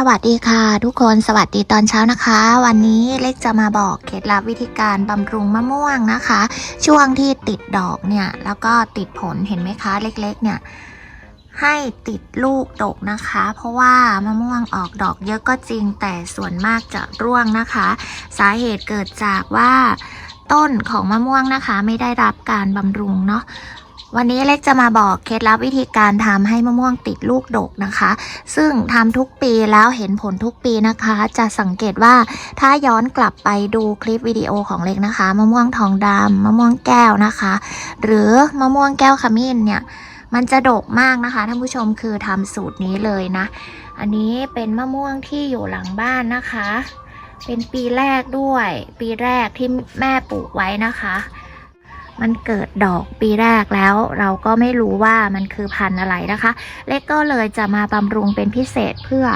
สวัสดีค่ะ ทุกคนสวัสดีตอนเช้านะคะ วันนี้เล็กจะมาบอกเคล็ดลับวิธีการบำรุงมะม่วงนะคะ ช่วงที่ติดดอกเนี่ยแล้วก็ติดผลเห็นไหมคะเล็กๆ เนี่ยให้ติดลูกดกนะคะ เพราะว่ามะม่วงออกดอกเยอะก็จริงแต่ส่วนมากจะร่วงนะคะ สาเหตุเกิดจากว่าต้นของมะม่วงนะคะ ไม่ได้รับการบำรุงเนาะ วันนี้เล็กจะมาบอกเคล็ดลับวิธีการทำให้มะม่วงติดลูกดกนะคะ ซึ่งทำทุกปีแล้วเห็นผลทุกปีนะคะ จะสังเกตว่าถ้าย้อนกลับไปดูคลิปวิดีโอของเล็กนะคะมะม่วงทองดำมะม่วงแก้วนะคะ หรือมะม่วงแก้วขมิ้นเนี่ยมันจะดกมากนะคะท่านผู้ชมคือทำสูตรนี้เลยนะ อันนี้เป็นมะม่วงที่อยู่หลังบ้านนะคะ เป็นปีแรกด้วย ปีแรกที่แม่ปลูกไว้นะคะ มันเกิดดอกปีแรกแล้ว เราก็ไม่รู้ว่ามันคือพันธุ์อะไรนะคะ เล็กก็เลยจะมาบำรุงเป็นพิเศษเพื่อ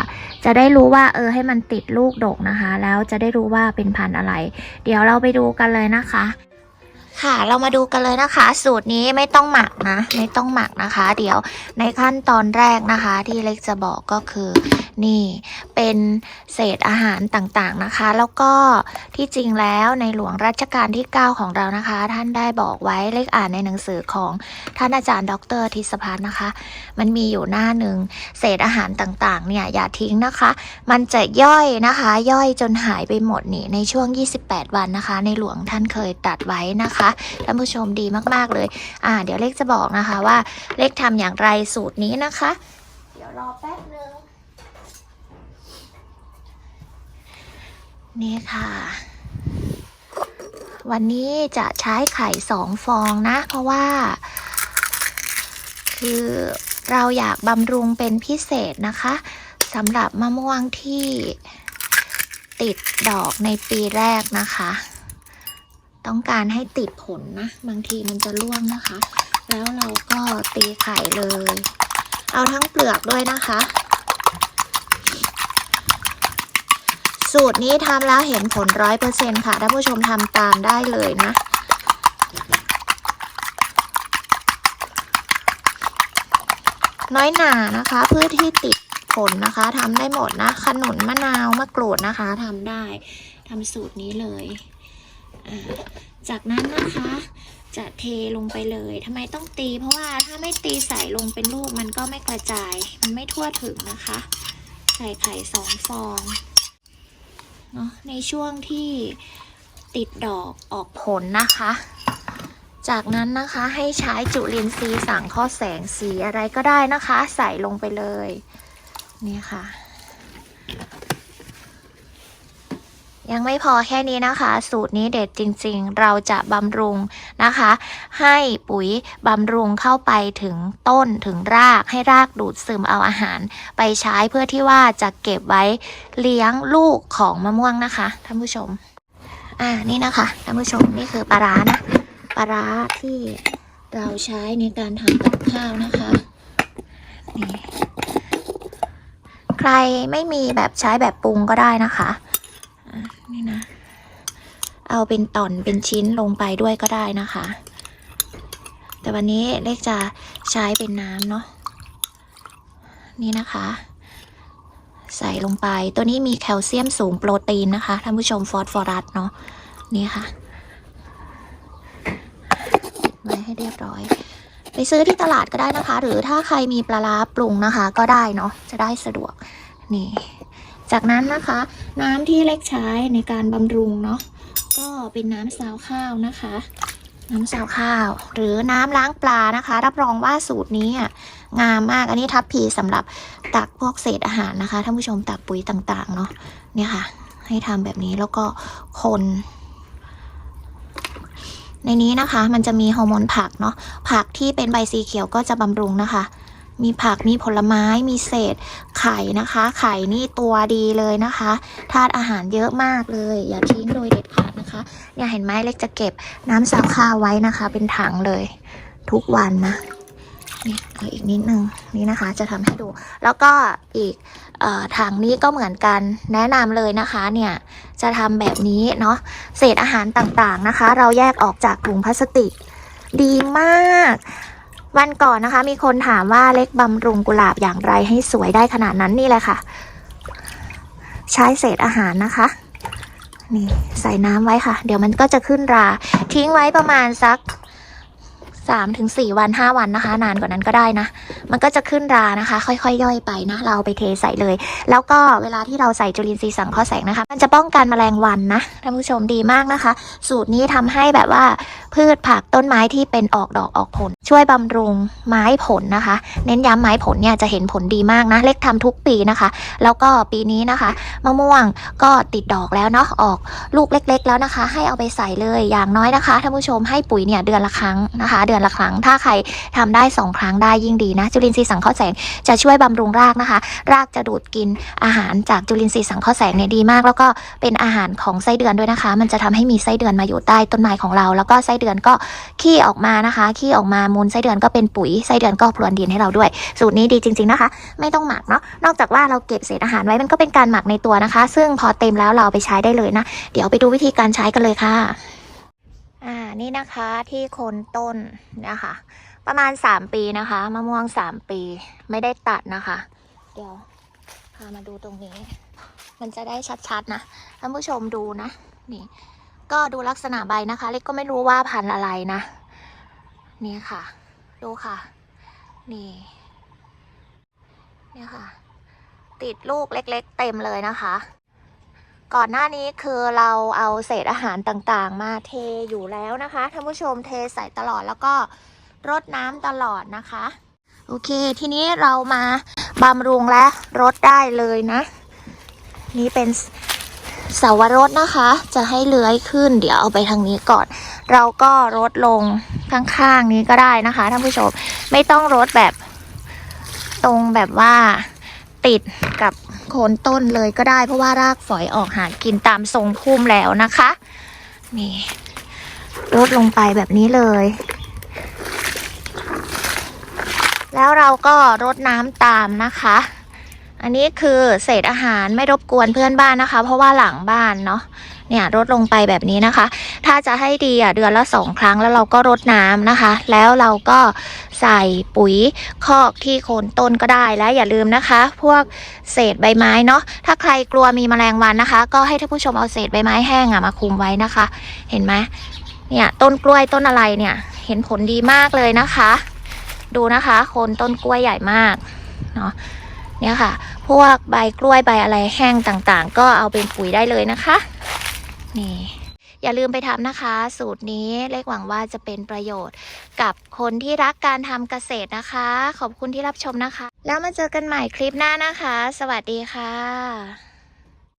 จะได้รู้ว่าเออให้มันติดลูกดกนะคะ แล้วจะได้รู้ว่าเป็นพันธุ์อะไร เดี๋ยวเราไปดูกันเลยนะคะค่ะเรามาดูกันเลยนะคะ สูตรนี้ไม่ต้องหมักนะ ไม่ต้องหมักนะคะ เดี๋ยวในขั้นตอนแรกนะคะ ที่เล็กจะบอกก็คือ นี่เป็นเศษอาหารต่างๆนะคะ แล้วก็ที่จริงแล้วในหลวงรัชกาลที่ 9 ของเรานะคะ ท่านได้บอกไว้เล็กอ่านในหนังสือของท่านอาจารย์ ดรทิศพัฒน์นะคะ มันมีอยู่หน้าหนึ่งเศษอาหารต่างๆ เนี่ยอย่าทิ้งนะคะ มันจะย่อยนะคะ ย่อยจนหายไปหมดนี่ในช่วง 28 วันนะคะ ในหลวงท่านเคยตัดไว้นะคะท่านผู้ชมดีมากๆเลย อ่า เดี๋ยวเลขจะบอกนะคะว่าเลขทำอย่างไรสูตรนี้นะคะ เดี๋ยวรอแป๊บนึง นี่ค่ะ วันนี้จะใช้ไข่สองฟองนะ เพราะว่า คือเราอยากบำรุงเป็นพิเศษนะคะสำหรับมะม่วงที่ติดดอกในปีแรกนะคะ ต้องการให้ติดผลนะ บางทีมันจะร่วงนะคะ แล้วเราก็ตีไข่เลย เอาทั้งเปลือกด้วยนะคะ สูตรนี้ทำแล้วเห็นผลร้อยเปอร์เซ็นค่ะท่านผู้ชมทำตามได้เลยนะ น้อยหนานะคะพื่อที่ติดผลนะคะทำได้หมดนะขนุนมะนาวมะกรูดนะคะทำได้ทำสูตรนี้เลย จากนั้นนะคะจะเทลงไปเลยทำไมต้องตี เพราะว่าถ้าไม่ตีใส่ลงเป็นลูกมันก็ไม่กระจาย มันไม่ทั่วถึงนะคะ ใส่ไข่สองฟอง เนาะในช่วงที่ติดดอกออกผลนะคะ จากนั้นนะคะให้ใช้จุลินทรีย์สังข้อแสงสีอะไรก็ได้นะคะ ใส่ลงไปเลย นี่ค่ะ ยังไม่พอแค่นี้นะคะ สูตรนี้เด็ดจริงๆ เราจะบำรุงนะคะ ให้ปุ๋ยบำรุงเข้าไปถึงต้นถึงรากให้รากดูดซึมเอาอาหาร ไปใช้เพื่อที่ว่าจะเก็บไว้เลี้ยงลูกของมะม่วงนะคะท่านผู้ชม อ่านี่นะคะท่านผู้ชมนี่คือปลาร้านะปลาร้าที่เราใช้ในการทำกับข้าวนะคะนี่ใครไม่มีแบบใช้แบบปรุงก็ได้นะคะอะ นี่นะ เอาเป็นต่อนเป็นชิ้นลงไปด้วยก็ได้นะคะ แต่วันนี้เล็กจะใช้เป็นน้ำเนาะนี่นะคะ ใส่ลงไปตัวนี้มีแคลเซียมสูงโปรตีนนะคะท่านผู้ชมฟอสฟอรัสเนาะนี่ค่ะปิดไว้ให้เรียบร้อย ไปซื้อที่ตลาดก็ได้นะคะ หรือถ้าใครมีปลาร้าปรุงนะคะ ก็ได้เนาะจะได้สะดวกนี่ จากนั้นนะคะน้ำที่เล็กใช้ในการบำรุงเนาะก็เป็นน้ำซาวข้าวนะคะ น้ำซาวข้าว หรือน้ำล้างปลานะคะ รับรองว่าสูตรนี้อะงามมากอันนี้ทับพีสำหรับตักพวกเศษอาหารนะคะท่านผู้ชมตักปุ๋ยต่างๆเนาะเนี่ยค่ะ ให้ทำแบบนี้แล้วก็คนในนี้นะคะมันจะมีฮอร์โมนผักเนาะผักที่เป็นใบสีเขียวก็จะบำรุงนะคะ มีผักมีผลไม้มีเศษไข่นะคะ ไข่นี่ตัวดีเลยนะคะธาตุอาหารเยอะมากเลย อย่าทิ้งโดยเด็ดขาดนะคะเนี่ยเห็นไหมเล็กจะเก็บน้ำซาวข้าวไว้นะคะ เป็นถังเลย ทุกวันนะนี่เอาอีกนิดนึงนี่นะคะจะทำให้ดู แล้วก็อีกออถังนี้ก็เหมือนกันแนะนำเลยนะคะเนี่ยจะทำแบบนี้เนาะเศษอาหารต่างๆนะคะ เราแยกออกจากถุงพลาสติก ดีมาก วันก่อนนะคะ มีคนถามว่าเล็กบำรุงกุหลาบอย่างไรให้สวยได้ขนาดนั้นนี่แหละค่ะ ใช้เศษอาหารนะคะ นี่ใส่น้ำไว้ค่ะ เดี๋ยวมันก็จะขึ้นรา ทิ้งไว้ประมาณสัก สามถึงสี่วันห้าวันนะคะ นานกว่านั้นก็ได้นะ มันก็จะขึ้นรานะคะ ค่อยๆ ย่อยไปนะ เราเอาไปเทใส่เลย แล้วก็เวลาที่เราใส่จุลินทรีย์สังเคราะห์แสงนะคะ มันจะป้องกันแมลงวันนะท่านผู้ชมดีมากนะคะ สูตรนี้ทำให้แบบว่าพืชผักต้นไม้ที่เป็นออกดอกออกผล ช่วยบำรุงไม้ผลนะคะ เน้นย้ำไม้ผลเนี่ยจะเห็นผลดีมากนะ เล็กทำทุกปีนะคะ แล้วก็ปีนี้นะคะมะม่วงก็ติดดอกแล้วเนาะออกลูกเล็ก ๆ แล้วนะคะ ให้เอาไปใส่เลยอย่างน้อยนะคะท่านผู้ชมให้ปุ๋ยเนี่ยเดือนละครั้งนะคะ เดือนละครั้ง ถ้าใครทำได้สองครั้งได้ยิ่งดีนะ จุลินทรีย์สังเคราะห์แสงจะช่วยบำรุงรากนะคะ รากจะดูดกินอาหารจากจุลินทรีย์สังเคราะห์แสงเนี่ยดีมาก แล้วก็เป็นอาหารของไส้เดือนด้วยนะคะ มันจะทำให้มีไส้เดือนมาอยู่ใต้ต้นไม้ของเรา แล้วก็ไส้เดือนก็ขี้ออกมานะคะขี้ออกมามูลไส้เดือนก็เป็นปุ๋ยไส้เดือนก็พรวนดินให้เราด้วย สูตรนี้ดีจริง ๆนะคะ ไม่ต้องหมักเนาะนอกจากว่าเราเก็บเศษอาหารไว้มันก็เป็นการหมักในตัวนะคะ ซึ่งพอเต็มแล้วเราไปใช้ได้เลยนะ เดี๋ยวไปดูวิธีการใช้กันเลยค่ะ อ่านี่นะคะที่โคนต้นนะคะ ประมาณ3ปีนะคะมะม่วง3ปีไม่ได้ตัดนะคะ เดี๋ยวพามาดูตรงนี้ มันจะได้ชัดๆนะท่านผู้ชมดูนะนี่ ก็ดูลักษณะใบนะคะ เล็กก็ไม่รู้ว่าพันธุ์อะไรนะนี่ค่ะ ดูค่ะ นี่เนี่ยค่ะ ติดลูกเล็ก ๆ เต็มเลยนะคะ ก่อนหน้านี้คือเราเอาเศษอาหารต่างๆ มาเทอยู่แล้วนะคะท่านผู้ชมเทใส่ตลอดแล้วก็รดน้ำตลอดนะคะ โอเค ทีนี้เรามาบำรุงและรดได้เลยนะ นี่เป็นเสาวรสนะคะ จะให้เลื้อยขึ้น เดี๋ยวเอาไปทางนี้ก่อน เราก็รดลงข้างๆนี้ก็ได้นะคะท่านผู้ชมไม่ต้องรดแบบตรงแบบว่า ติดกับโคนต้นเลยก็ได้ เพราะว่ารากฝอยออกหากินตามทรงพุ่มแล้วนะคะ นี่ลดลงไปแบบนี้เลย แล้วเราก็รดน้ำตามนะคะ อันนี้คือเศษอาหารไม่รบกวนเพื่อนบ้านนะคะ เพราะว่าหลังบ้านเนาะเนี่ยรดลงไปแบบนี้นะคะ ถ้าจะให้ดีอะเดือนละสองครั้งแล้วเราก็รดน้ำนะคะ แล้วเราก็ใส่ปุ๋ยคอกที่โคนต้นก็ได้และอย่าลืมนะคะ พวกเศษใบไม้เนาะถ้าใครกลัวมีแมลงวันนะคะ ก็ให้ท่านผู้ชมเอาเศษใบไม้แห้งอะมาคลุมไว้นะคะ เห็นไหมเนี่ยต้นกล้วยต้นอะไรเนี่ย เห็นผลดีมากเลยนะคะ ดูนะคะโคนต้นกล้วยใหญ่มากเนาะ เนี่ยค่ะ พวกใบกล้วยใบอะไรแห้งต่างๆ ก็เอาเป็นปุ๋ยได้เลยนะคะ นี่อย่าลืมไปทำนะคะ สูตรนี้เล็กหวังว่าจะเป็นประโยชน์ กับคนที่รักการทำเกษตรนะคะ ขอบคุณที่รับชมนะคะ แล้วมาเจอกันใหม่คลิปหน้านะคะ สวัสดีค่ะ